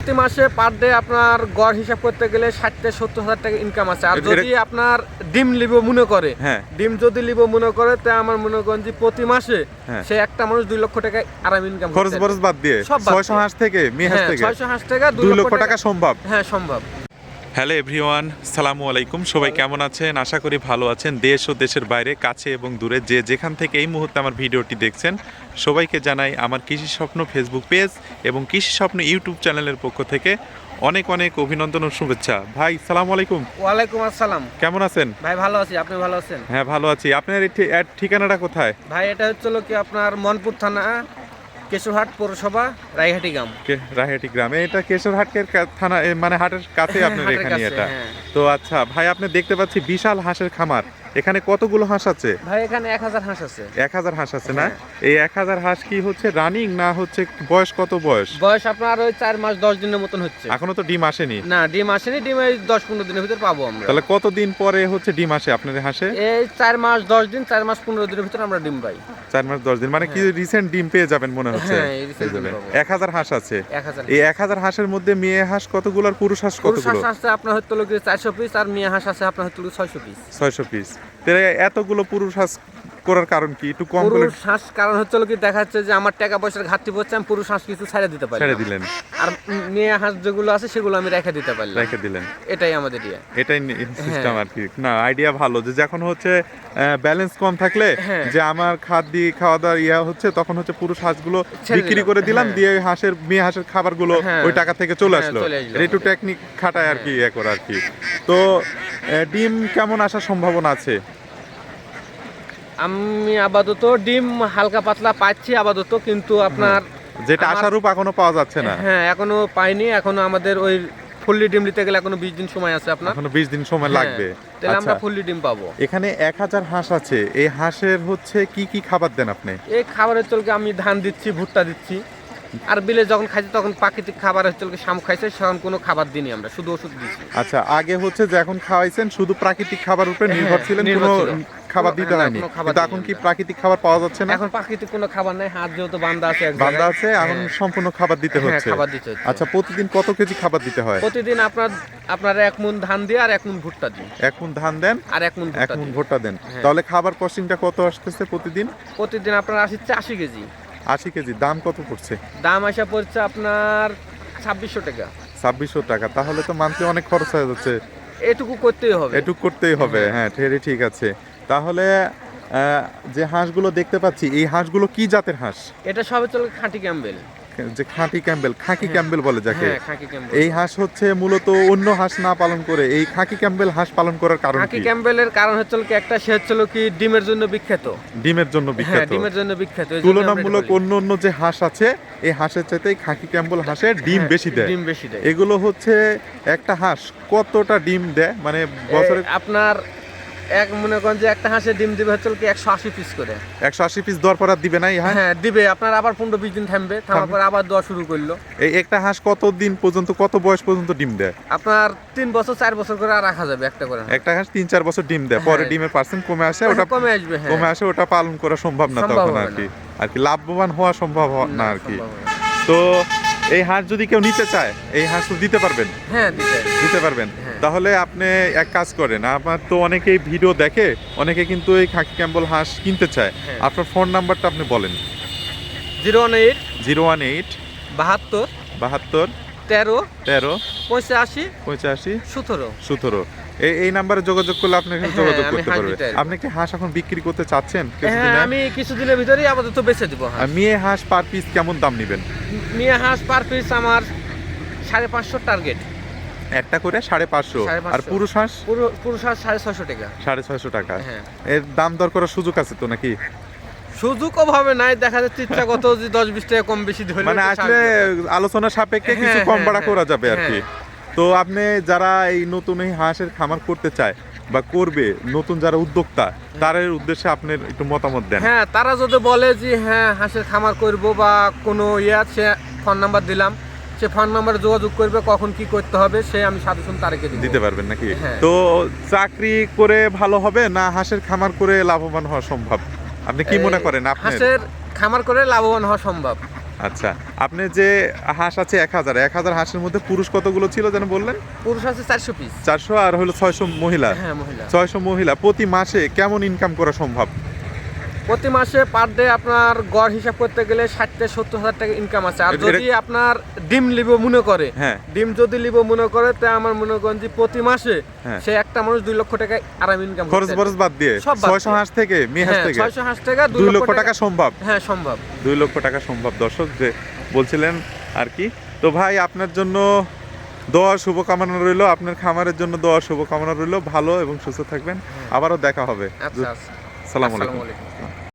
প্রতি মাসে per day আপনার গড় হিসাব করতে গেলে ষাট থেকে সত্তর হাজার টাকা ইনকাম আছে। আর যদি আপনার ডিম লিব মনে করে হ্যাঁ। ডিম যদি লিব মনে করে তা আমার মনে করেন যে প্রতি মাসে হ্যাঁ। সে একটা মানুষ দুই লক্ষ টাকা আরাম ইনকাম খরচ বরচ বাদ দিয়ে ছয়শো। হাঁস থেকে ছয়শো হাঁস হ্যাঁ থেকে ছয়শো হাঁস টাকা দুই লক্ষ টাকা। সম্ভব। হ্যাঁ সম্ভব। হ্যালো এভরিওয়ান সালামু আলাইকুম। সবাই কেমন আছেন? আশা করি ভালো আছেন। দেশ ও দেশের বাইরে কাছে এবং দূরে যে যেখান থেকে এই মুহূর্তে আমার ভিডিওটি দেখছেন সবাইকে জানাই আমার কৃষি স্বপ্ন ফেসবুক পেজ এবং কৃষি স্বপ্ন ইউটিউব চ্যানেলের পক্ষ থেকে অনেক অনেক অভিনন্দন ও শুভেচ্ছা। ভাই সালাম আলাইকুম। ওয়ালাইকুম আসসালাম। কেমন আছেন? ভাই ভালো আছি। আপনি ভালো আছেন? হ্যাঁ ভালো আছি। আপনার এই ঠিকানাটা কোথায়? ভাই এটা হচ্ছে কি আপনার মনপুর থানা কেশোরহাট পৌরসভা রায়হাটি গ্রাম। রায়হাটি গ্রামে। এটা কেশরহাটের থানা মানে হাটের কাছে হ্যাঁ, আপনার এখানে এটা। হ্যাঁ। তো আচ্ছা ভাই আপনি দেখতে পাচ্ছি বিশাল হাঁসের খামার। এখানে কতগুলো হাঁস আছে? ভাই এখানে এক হাজার হাঁস আছে। এক হাজার হাঁস আছে না? হ্যাঁ। এই এক হাজার হাঁস কি হচ্ছে রানিং না হচ্ছে বয়স কত বয়স? বয়স আপনার ওই চার মাস দশ দিনের মতন হচ্ছে। এখনও তো ডিম আসেনি। না ডিম আসেনি ডিম এই দশ পনেরো দিনের ভিতর পাবো আমরা। তাহলে কতদিন পরে হচ্ছে ডিম আসে আপনাদের হাঁসে? এই চার মাস দশ দিন চার মাস পনেরো দিনের ভিতর আমরা ডিম পাই। চার মাস দশ দিন মানে কি রিসেন্ট ডিম পেয়ে যাবেন মনে হচ্ছে? হ্যাঁ। এক হাজার হাঁস আছে। এই এক হাজার হাঁসের মধ্যে মেয়ে হাঁস কতগুলো আর পুরুষ হাঁস পুরুষ কতগুলো? হাঁস আছে আপনার হচ্ছে চারশো পিস আর মেয়ে হাঁস আছে আপনার হচ্ছে ছয়শো পিস ছয়শো পিস তাহলে এতগুলো পুরুষ হাঁস করার কারণ কি? একটু কম পুরুষ হাঁস কারণ হচ্ছে কি দেখা যাচ্ছে যে আমার টাকা পয়সার ঘাটতি পড়ছে আমি পুরুষ হাঁস কিছু ছেড়ে দিতে পারি ছেড়ে দিলেন। আর মেয়ে হাঁস যেগুলো আছে সেগুলো আমি রেখে দিতে পারলাম। রেখে দিলেন। এটাই আমাদের ইয়ে। এটাই সিস্টেম হ্যাঁ। আর কি। না আইডিয়া ভালো যে যখন হচ্ছে ব্যালেন্স কম থাকলে হ্যাঁ। যে আমার খাদ দিয়ে খাওয়া দাওয়া ইয়া হচ্ছে তখন হচ্ছে পুরুষ হাঁসগুলো বিক্রি করে দিলাম হ্যাঁ। দিয়ে হাঁসের মেয়ে হাঁসের খাবারগুলো। ওই টাকা থেকে চলে আসলো। একটু টেকনিক খাটায় আর কি ইয়ে করে আর কি। তো ডিম কেমন আসার সম্ভাবনা আছে? আমি আপাতত ডিম হালকা পাতলা পাচ্ছি আপাতত কিন্তু আপনার যেটা আমার- আশারূপ এখনও পাওয়া যাচ্ছে না। হ্যাঁ এখনও পাইনি এখনও আমাদের ওই ফুললি ডিম নিতে গেলে এখনও বিশ দিন সময় আছে আপনার। এখনও বিশ দিন সময় হ্যাঁ, লাগবে। তাহলে আমরা আচ্ছা। ফুললি ডিম পাবো। এখানে এক হাজার হাঁস আছে। এই হাঁসের হচ্ছে কি কি খাবার দেন আপনি? এই খাবারের চলকে আমি ধান দিচ্ছি ভুট্টা দিচ্ছি। আর বিলে যখন খাইছে তখন প্রাকৃতিক খাবারের চলকে শাম খাইছে তখন কোনো খাবার দিইনি আমরা শুধু ওষুধ দিচ্ছি আচ্ছা আগে হচ্ছে যে এখন খাওয়াইছেন শুধু প্রাকৃতিক খাবার উপরে হ্যাঁ, নির্ভর ছিলেন নির্ভর কোনো। খাবার দিতে হয়নি। কিন্তু এখন কি প্রাকৃতিক খাবার পাওয়া যাচ্ছে না? এখন প্রাকৃতিক কোনো খাবার নাই হাত যেহেতু বান্ধা আছে এক বান্দা আছে এখন হ্যাঁ, সম্পূর্ণ খাবার দিতে হ্যাঁ, হচ্ছে। খাবার দিতে হচ্ছে। আচ্ছা প্রতিদিন কত কেজি খাবার দিতে হয়? প্রতিদিন আপনার আপনার এক মুন ধান দিয়ে আর এক মুন ভুট্টা দিই এক মন ধান দেন আর এক মুন এক মন ভুট্টা দেন। হ্যাঁ। তাহলে খাবার কস্টিংটা কত আসতেছে প্রতিদিন? প্রতিদিন আপনার আসছে আশি কেজি। আশি কেজি দাম কত পড়ছে? দাম আসা পড়ছে আপনার ছাব্বিশশো টাকা। ছাব্বিশশো টাকা তাহলে তো মান্থলি অনেক খরচ হয়ে যাচ্ছে। এটুকু করতেই হবে। এটুক করতেই হবে হ্যাঁ ঠিক আছে। তাহলে যে হাঁসগুলো দেখতে পাচ্ছি এই হাঁসগুলো কি জাতের হাঁস? এটা সবে চলে খাঁটি ক্যাম্বেল। যে খাঁটি ক্যাম্বেল খাঁকি ক্যাম্বেল বলে যাকে। হ্যাঁ এই হাঁস হচ্ছে মূলত অন্য হাঁস না পালন করে এই খাকি ক্যাম্বেল হাঁস পালন করার কারণ খাঁকি ক্যাম্বেলের কারণ হচ্ছে কি একটা সে হচ্ছে কি ডিমের জন্য বিখ্যাত। ডিমের জন্য হ্যাঁ বিখ্যাত। ডিমের জন্য বিখ্যাত তুলনামূলক অন্য অন্য যে হাঁস আছে এই হাঁসের চাইতে খাকি ক্যাম্বেল হাঁসের ডিম হ্যাঁ, বেশি দেয়। ডিম বেশি দেয়। এগুলো হচ্ছে একটা হাঁস কতটা ডিম দেয়? মানে বছরে আপনার এক মনে করেন যে একটা হাঁসের ডিম দিবে হচ্ছে কি একশো আশি পিস করে। একশো আশি পিস দর পর আর দিবে না এই হাঁস? হ্যাঁ দিবে। আপনার আবার পনেরো বিশ দিন থামবে। থামার পর আবার দেওয়া শুরু করল। এই একটা হাঁস কত দিন পর্যন্ত কত বয়স পর্যন্ত ডিম দেয়? আপনার তিন বছর চার বছর করে আর রাখা যাবে একটা করে। একটা হাঁস তিন চার বছর ডিম দেয়। পরে হ্যাঁ। ডিমের পার্সেন্ট কমে আসে ওটা কমে আসবে হ্যাঁ। কমে আসে ওটা পালন করা সম্ভব না তখন আর কি। আর কি লাভবান হওয়া সম্ভব না আর কি। তো এই হাঁস যদি কেউ নিতে চায় এই হাঁস তো দিতে পারবেন? হ্যাঁ দিতে। দিতে পারবেন? হ্যাঁ। তাহলে আপনি এক কাজ করেন আমার তো অনেকেই ভিডিও দেখে অনেকে কিন্তু এই খাকি ক্যাম্বল হাঁস কিনতে চায়। হ্যাঁ। আপনার ফোন নাম্বারটা আপনি বলেন। Zero one eight zero one eight বাহাত্তর বাহাত্তর তেরো তেরো পঁচাশি পঁচাশি সতেরো। সতেরো। এই এই নাম্বারে যোগাযোগ করলে আপনি এখানে হ্যাঁ, যোগাযোগ করতে পারবেন আপনি কি হাঁস এখন বিক্রি করতে চাচ্ছেন হ্যাঁ? আমি কিছুদিনের ভিতরেই আপাতত বেচে দিব মেয়ে হাঁস পার পিস কেমন দাম নেবেন? নিয়ে হাঁস পার পিস আমার সাড়ে পাঁচশো টার্গেট। একটা করে সাড়ে পাঁচশো। আর পুরুষ হাঁস? পুরুষ হাঁস সাড়ে ছশো টাকা। সাড়ে ছয়শো টাকা। হ্যাঁ। এর দাম দর করার সুযোগ আছে তো নাকি? সুযোগ অভাবে নাই দেখা যাচ্ছে ইচ্ছা কত যে দশ বিশ টাকা কম বেশি ধরে মানে আসলে আলোচনা সাপেক্ষে কিছু কম হ্যাঁ, বাড়া হ্যাঁ, করা যাবে আর কি। তো আপনি যারা এই নতুন এই হাঁসের খামার করতে চায় বা করবে নতুন যারা উদ্যোক্তা তাদের উদ্দেশ্যে আপনার একটু মতামত দেন। হ্যাঁ তারা যদি বলে যে হ্যাঁ হাঁসের খামার করব বা কোনো ইয়ে সে ফোন নাম্বার দিলাম। সে ফোন নাম্বারে যোগাযোগ করবে কখন কি করতে হবে সে আমি সাজেশন তারিখে দিতে পারবেন নাকি? হ্যাঁ। তো চাকরি করে ভালো হবে না হাঁসের খামার করে লাভবান হওয়া সম্ভব? আপনি কি মনে করেন হাঁসের খামার করে লাভবান হওয়া সম্ভব। আচ্ছা আপনি যে হাঁস আছে এক হাজার এক হাজার হাঁসের মধ্যে পুরুষ কতগুলো ছিল যেন বললেন? পুরুষ আছে চারশো পিস চারশো আর হলো ছয়শো মহিলা। হ্যাঁ মহিলা। ছয়শো মহিলা প্রতি মাসে কেমন ইনকাম করা সম্ভব? প্রতি মাসে পার ডে আপনার গড় হিসাব করতে গেলে ষাট থেকে সত্তর হাজার টাকা ইনকাম আছে। আর যদি আপনার ডিম লিব মনে করে হ্যাঁ। ডিম যদি লিব মনে করে তা আমার মনে করেন যে প্রতি মাসে হ্যাঁ। সে একটা মানুষ দুই লক্ষ টাকা আরাম ইনকাম খরচ বরচ বাদ দিয়ে ছয়শো। হাঁস থেকে মেয়ে হাঁস হ্যাঁ থেকে। ছয়শো হাঁস টাকা দুই লক্ষ টাকা সম্ভব। হ্যাঁ সম্ভব। দুই লক্ষ টাকা সম্ভব। দর্শক যে বলছিলেন আর কি তো ভাই আপনার জন্য দোয়া শুভকামনা রইল। আপনার খামারের জন্য দোয়া শুভকামনা রইল। ভালো এবং সুস্থ থাকবেন। আবারও দেখা হবে। আচ্ছা আচ্ছা। সালাম আলাইকুম।